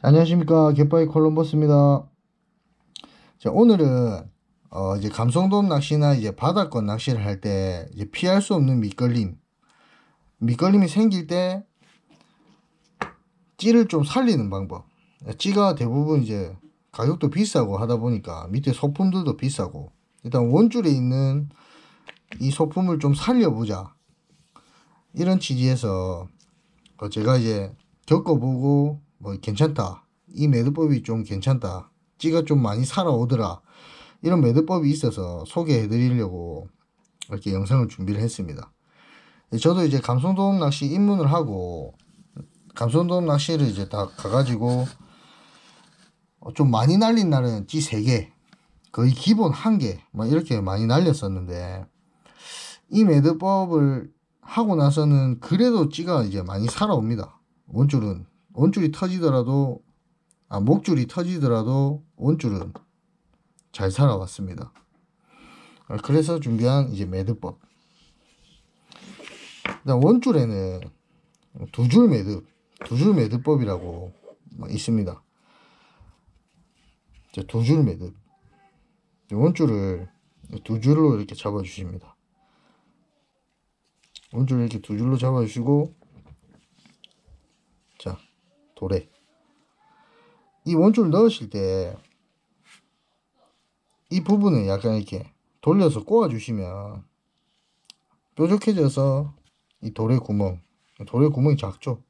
안녕하십니까 갯바위 콜럼버스입니다. 자 오늘은 어 이제 감성돔 낚시나 이제 바닷권 낚시를 할 때 이제 피할 수 없는 밑걸림 밑걸림이 생길 때 찌를 좀 살리는 방법. 찌가 대부분 이제 가격도 비싸고 하다 보니까 밑에 소품들도 비싸고 일단 원줄에 있는 이 소품을 좀 살려보자 이런 취지에서 어, 제가 이제 겪어보고 뭐 괜찮다. 이 매듭법이 좀 괜찮다. 찌가 좀 많이 살아오더라. 이런 매듭법이 있어서 소개해 드리려고 이렇게 영상을 준비를 했습니다. 저도 이제 감성돔 낚시 입문을 하고 감성돔 낚시를 이제 다 가가지고 어, 좀 많이 날린 날은 찌 3개 거의 기본 1개 막 이렇게 많이 날렸었는데 이 매듭법을 하고 나서는 그래도 찌가 이제 많이 살아옵니다. 원줄은 원줄이 터지더라도 아 목줄이 터지더라도 원줄은 잘 살아왔습니다. 어, 그래서 준비한 이제 매듭법. 일단 원줄에는 두 줄 매듭, 두 줄 매듭법이라고 있습니다. 두 줄 매듭. 원줄을 두 줄로 이렇게 잡아주십니다. 원줄 이렇게 두 줄로 잡아주시고 자 도래 이 원줄 넣으실 때 이 부분을 약간 이렇게 돌려서 꼬아 주시면 뾰족해져서 이 돌의 구멍 돌의 구멍이 작죠?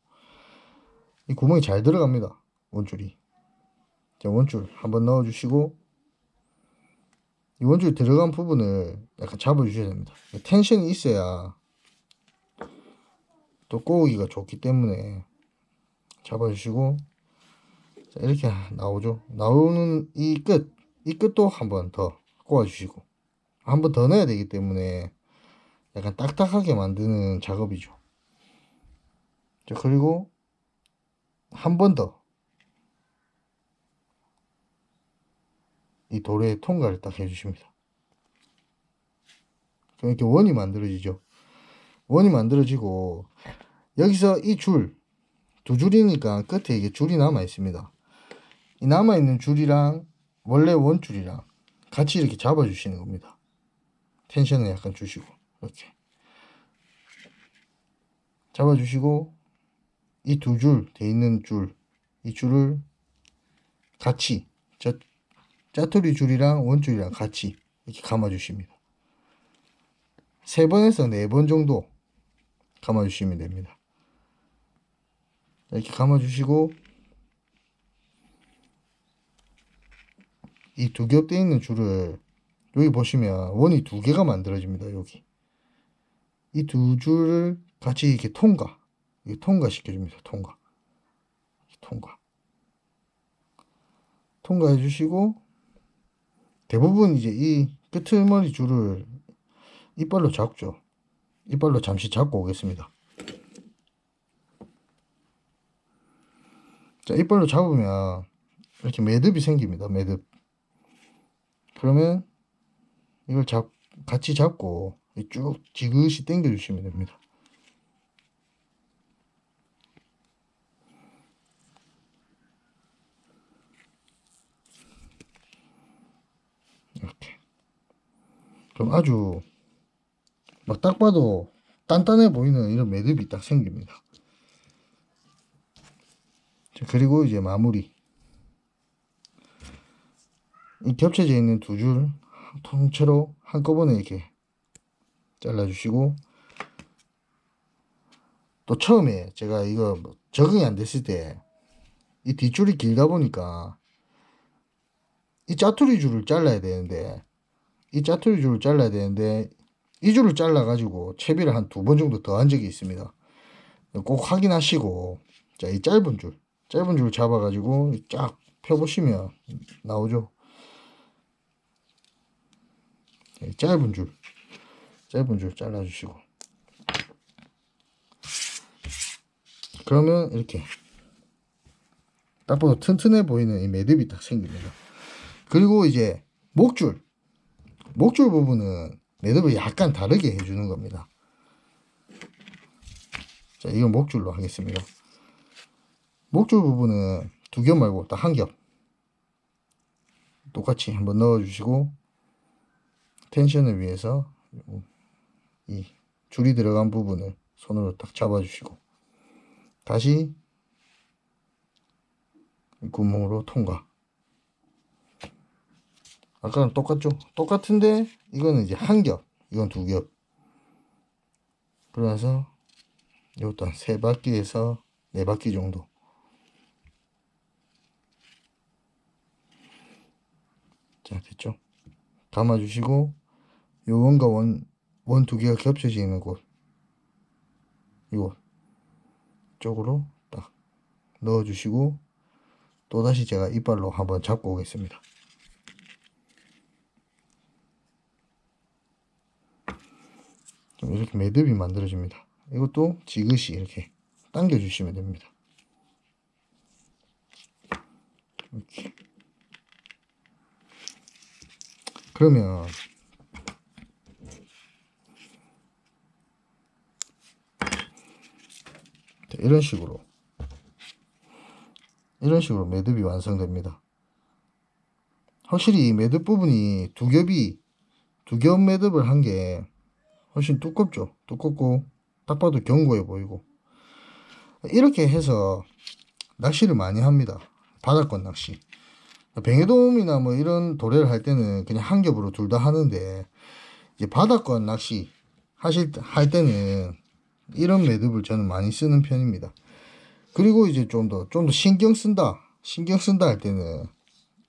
이 구멍이 잘 들어갑니다 원줄이. 자 원줄 한번 넣어 주시고 이 원줄 들어간 부분을 약간 잡아 주셔야 됩니다. 텐션이 있어야 또 꼬우기가 좋기 때문에 잡아주시고 자, 이렇게 나오죠. 나오는 이 끝 이 끝도 한 번 더 꼬아주시고 한 번 더 넣어야 되기 때문에 약간 딱딱하게 만드는 작업이죠. 자 그리고 한 번 더. 이 돌에 통과를 딱 해주십니다. 그럼 이렇게 원이 만들어지죠. 원이 만들어지고 여기서 이 줄, 두 줄이니까 끝에 이게 줄이 남아 있습니다. 이 남아 있는 줄이랑 원래 원줄이랑 같이 이렇게 잡아 주시는 겁니다. 텐션을 약간 주시고 이렇게 잡아 주시고 이 두 줄 돼 있는 줄, 이 줄을 같이 저 짜투리 줄이랑 원줄이랑 같이 이렇게 감아 주십니다. 세 번에서 네 번 정도 감아 주시면 됩니다. 이렇게 감아 주시고 이 두 겹 돼 있는 줄을 여기 보시면 원이 두 개가 만들어집니다. 여기 이 두 줄을 같이 이렇게 통과 이렇게 통과 시켜줍니다. 통과 통과 통과해 주시고 대부분 이제 이 끄트머리 줄을 이빨로 잡죠. 이빨로 잠시 잡고 오겠습니다. 자, 이빨로 잡으면 이렇게 매듭이 생깁니다. 매듭. 그러면 이걸 잡, 같이 잡고 쭉 지그시 당겨 주시면 됩니다. 이렇게. 그럼 아주 막 딱 봐도 단단해 보이는 이런 매듭이 딱 생깁니다. 자, 그리고 이제 마무리. 이 겹쳐져 있는 두 줄 통째로 한꺼번에 이렇게 잘라주시고 또 처음에 제가 이거 뭐 적응이 안 됐을 때 이 뒷줄이 길다 보니까 이 짜투리 줄을 잘라야 되는데 이 짜투리 줄을 잘라야 되는데 이 줄을 잘라 가지고 채비를 한 두 번 정도 더 한 적이 있습니다 꼭 확인하시고 자 이 짧은 줄 짧은 줄 잡아 가지고 쫙 펴보시면 나오죠. 이 짧은 줄. 짧은 줄 잘라 주시고. 그러면 이렇게 딱 봐도 튼튼해 보이는 이 매듭이 딱 생깁니다. 그리고 이제 목줄. 목줄 부분은 매듭을 약간 다르게 해주는 겁니다. 자, 이건 목줄로 하겠습니다. 목줄 부분은 두 겹 말고 딱 한 겹. 똑같이 한번 넣어주시고 텐션을 위해서 이 줄이 들어간 부분을 손으로 딱 잡아주시고 다시 이 구멍으로 통과. 아까랑 똑같죠? 똑같은데 이거는 이제 한 겹, 이건 두 겹. 그러면서 이것도 한 세 바퀴에서 네 바퀴 정도. 자 됐죠? 감아주시고 요 원과 원, 원 두 개가 겹쳐져 있는 곳 이곳 쪽으로 딱 넣어주시고 또다시 제가 이빨로 한번 잡고 오겠습니다. 좀 이렇게 매듭이 만들어집니다. 이것도 지그시 이렇게 당겨주시면 됩니다. 이렇게. 그러면 자, 이런 식으로 이런 식으로 매듭이 완성됩니다. 확실히 이 매듭 부분이 두 겹이 두 겹 매듭을 한 게 훨씬 두껍죠. 두껍고 딱 봐도 견고해 보이고 이렇게 해서 낚시를 많이 합니다. 바닷권 낚시. 뱅에돔이나 뭐 이런 도래를 할 때는 그냥 한 겹으로 둘 다 하는데 이제 바닷권 낚시 하실 때- 할 때는 이런 매듭을 저는 많이 쓰는 편입니다. 그리고 이제 좀 더 좀 더 신경 쓴다 신경 쓴다 할 때는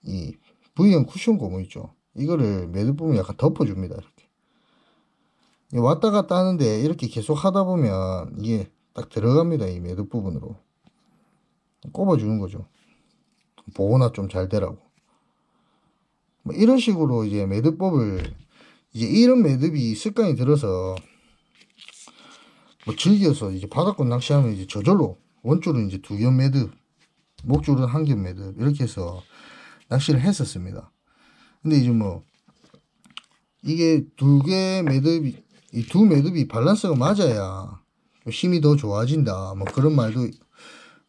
이 V형 쿠션 고무 있죠. 이거를 매듭 부분 약간 덮어줍니다. 이렇게 왔다 갔다 하는데 이렇게 계속 하다 보면 이게 딱 들어갑니다. 이 매듭 부분으로 꼽아주는 거죠. 보호나 좀 잘 되라고. 뭐 이런 식으로 이제 매듭법을 이제 이런 매듭이 습관이 들어서 뭐 즐겨서 이제 바닷권 낚시하면 이제 저절로 원줄은 이제 두 겹 매듭, 목줄은 한 겹 매듭 이렇게 해서 낚시를 했었습니다. 근데 이제 뭐 이게 두 개 매듭이 이 두 매듭이 밸런스가 맞아야 좀 힘이 더 좋아진다. 뭐 그런 말도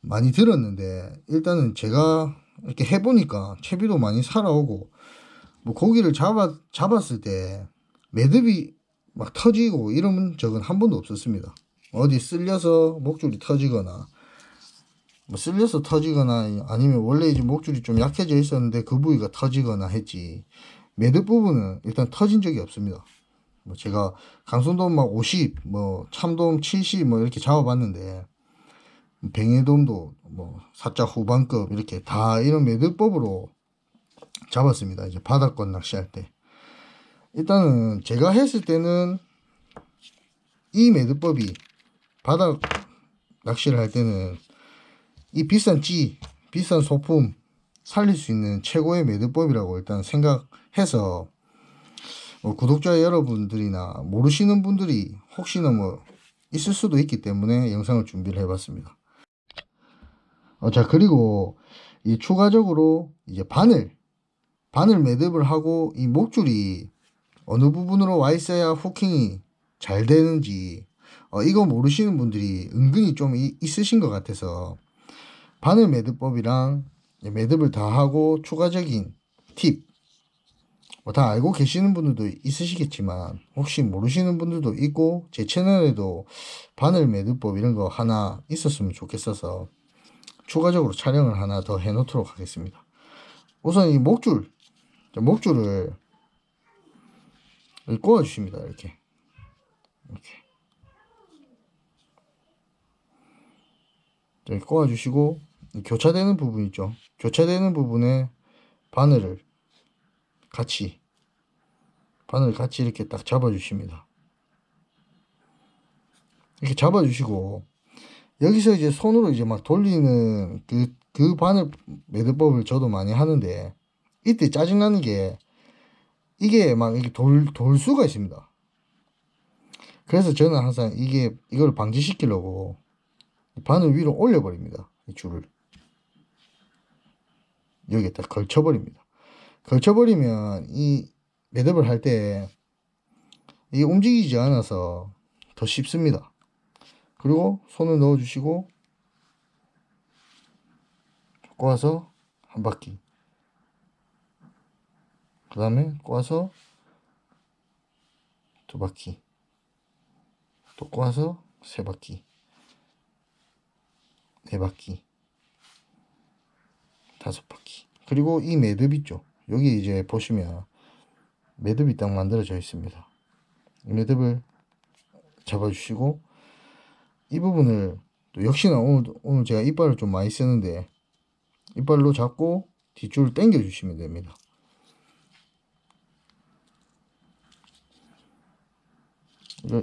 많이 들었는데 일단은 제가 이렇게 해보니까 채비도 많이 살아오고 뭐 고기를 잡아 잡았을 때 매듭이 막 터지고 이런 적은 한 번도 없었습니다. 어디 쓸려서 목줄이 터지거나 뭐 쓸려서 터지거나 아니면 원래 이제 목줄이 좀 약해져 있었는데 그 부위가 터지거나 했지 매듭 부분은 일단 터진 적이 없습니다. 뭐 제가 강순돔 막 50, 뭐 참돔 70 뭐 이렇게 잡아봤는데 뱅에돔도 뭐 사자 후반급 이렇게 다 이런 매듭법으로 잡았습니다. 이제 바닷권 낚시할 때. 일단은 제가 했을 때는 이 매듭법이 바닥 낚시를 할 때는 이 비싼 찌, 비싼 소품 살릴 수 있는 최고의 매듭법이라고 일단 생각해서 뭐 구독자 여러분들이나 모르시는 분들이 혹시나 뭐 있을 수도 있기 때문에 영상을 준비를 해봤습니다. 어, 자 그리고 이 추가적으로 이제 바늘 바늘 매듭을 하고 이 목줄이 어느 부분으로 와 있어야 후킹이 잘 되는지 어, 이거 모르시는 분들이 은근히 좀 이- 있으신 것 같아서 바늘 매듭법이랑 매듭을 다 하고 추가적인 팁, 뭐 다 알고 계시는 분들도 있으시겠지만 혹시 모르시는 분들도 있고 제 채널에도 바늘 매듭법 이런 거 하나 있었으면 좋겠어서 추가적으로 촬영을 하나 더 해놓도록 하겠습니다. 우선 이 목줄, 자, 목줄을 꼬아주십니다. 이렇게 이렇게 이렇게 꼬아주시고 이 교차되는 부분 있죠. 교차되는 부분에 바늘을 같이 바늘 같이 이렇게 딱 잡아주십니다. 이렇게 잡아주시고 여기서 이제 손으로 이제 막 돌리는 그, 그 바늘 매듭법을 저도 많이 하는데 이때 짜증나는 게 이게 막 이렇게 돌, 돌 수가 있습니다. 그래서 저는 항상 이게 이걸 방지시키려고 바늘 위로 올려버립니다. 이 줄을 여기에다 걸쳐버립니다. 걸쳐버리면 이 매듭을 할 때 이게 움직이지 않아서 더 쉽습니다. 그리고 손을 넣어주시고 꼬아서 한 바퀴. 그 다음에 꼬아서 두 바퀴. 또 꼬아서 세 바퀴. 네 바퀴. 다섯 바퀴. 그리고 이 매듭 있죠? 여기 이제 보시면 매듭이 딱 만들어져 있습니다. 이 매듭을 잡아주시고 이 부분을 또 역시나 오늘, 오늘 제가 이빨을 좀 많이 쓰는데 이빨로 잡고 뒷줄을 당겨 주시면 됩니다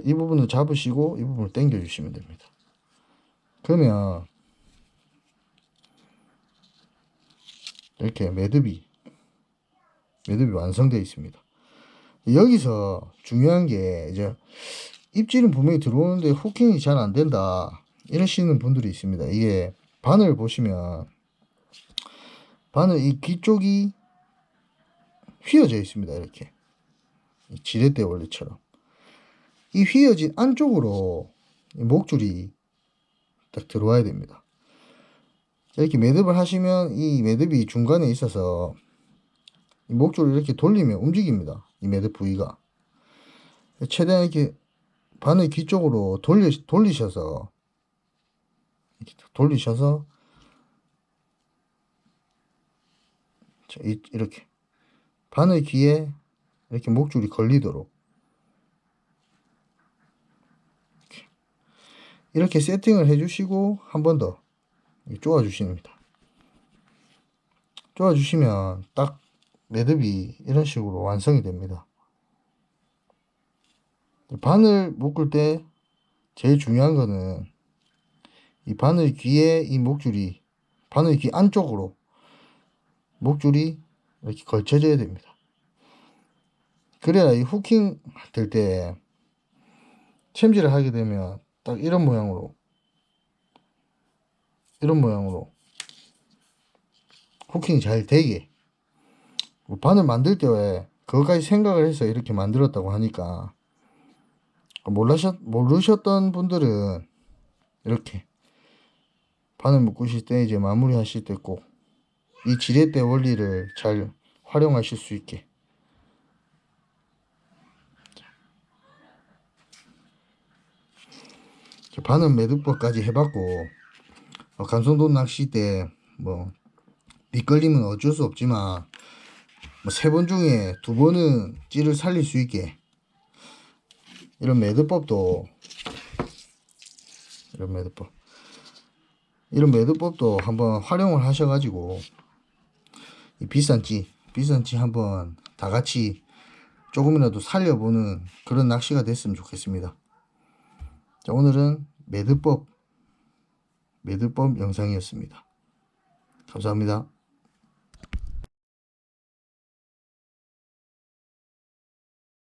이 부분을 잡으시고 이 부분을 당겨 주시면 됩니다 그러면 이렇게 매듭이 매듭이 완성되어 있습니다. 여기서 중요한 게 이제 입질은 분명히 들어오는데 후킹이 잘 안 된다 이러시는 분들이 있습니다. 이게 바늘 보시면 바늘 이 귀 쪽이 휘어져 있습니다. 이렇게 이 지렛대 원리처럼 이 휘어진 안쪽으로 이 목줄이 딱 들어와야 됩니다. 자, 이렇게 매듭을 하시면 이 매듭이 중간에 있어서 이 목줄을 이렇게 돌리면 움직입니다. 이 매듭 부위가. 최대한 이렇게 바늘 귀 쪽으로 돌리, 돌리셔서 돌리셔서 자, 이, 이렇게 바늘 귀에 이렇게 목줄이 걸리도록 이렇게, 이렇게 세팅을 해주시고 한 번 더 쪼아 주십니다. 쪼아 주시면 딱 매듭이 이런 식으로 완성이 됩니다. 바늘 묶을 때 제일 중요한 거는 이 바늘 귀에 이 목줄이 바늘 귀 안쪽으로 목줄이 이렇게 걸쳐져야 됩니다. 그래야 이 후킹 될 때 챔질을 하게 되면 딱 이런 모양으로 이런 모양으로 후킹이 잘 되게 뭐 바늘 만들 때 왜 그것까지 생각을 해서 이렇게 만들었다고 하니까 몰라셨, 모르셨던 분들은 이렇게 바늘 묶으실 때 이제 마무리 하실 때 꼭 이 지렛대 원리를 잘 활용하실 수 있게. 자, 바늘 매듭법까지 해봤고 어, 감성돔 낚시 때뭐 미끌림은 어쩔 수 없지만 뭐 세 번 중에 두 번은 찌를 살릴 수 있게 이런 매듭법도 이런 매듭법 이런 매듭법도 한번 활용을 하셔가지고 이 비싼 찌 비싼 찌 한번 다 같이 조금이라도 살려보는 그런 낚시가 됐으면 좋겠습니다. 자 오늘은 매듭법 매듭법 영상이었습니다. 감사합니다.